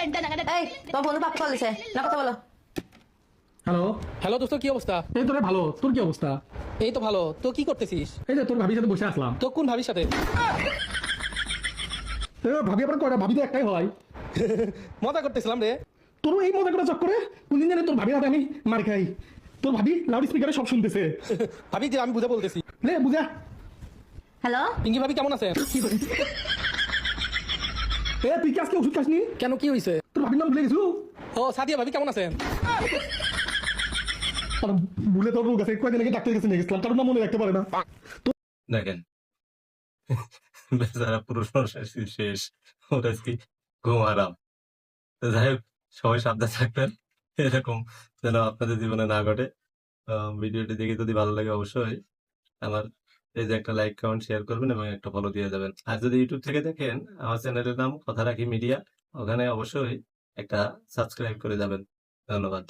এই তোমার বন্ধু পাপ না কথা বলো। হ্যালো। হ্যালো দোস্ত কি অবস্থা? এই তোরে ভালো। তোর কি অবস্থা? এই তো ভালো। তো কি করতেছিস? এই যে তোর ভাবির সাথে বসে আসলাম। তো কোন ভাবির সাথে? ভাবি আবার কয়টা? ভাবি তো একটাই হয়। মজা করতেছিলাম রে। তোর এই মজা করা চক্করে? কোনদিন জানি তোর ভাবির হাতে আমি মার খাই। তোর ভাবি লাউড স্পিকারে সব শুনতেছে। ভাবি যে আমি বুঝে বলতেছি। রে বুঝা। হ্যালো? পিঙ্কি ভাবি কেমন আছেন এ তুই কি আজকে ওষুধ খাসনি? কেন কি হয়েছে তোর ভাবির নাম ভুলে গেছু ও সাদিয়া ভাবি কেমন আছেন? আর ভুলে তোর রোগ আছে আগে ডাক্তার কাছে নিয়ে গেছিলাম। কারণ না মনে রাখতে পারে না। দেখেন। বেচারা পুরো সংসার শেষ। ওর আজকে ঘুম আরাম যাই হোক সবাই সাবধান থাকবেন। এরকম যেন আপনাদের জীবনে না ঘটে। আহ, ভিডিওটি দেখে যদি ভালো লাগে অবশ্যই আমার এই যে একটা লাইক কমেন্ট শেয়ার করবেন এবং একটা ফলো দিয়ে যাবেন। আর যদি ইউটিউব থেকে দেখেন, আমার চ্যানেলের নাম কথা রাখি মিডিয়া ওখানে অবশ্যই একটা সাবস্ক্রাইব করে যাবেন। ধন্যবাদ।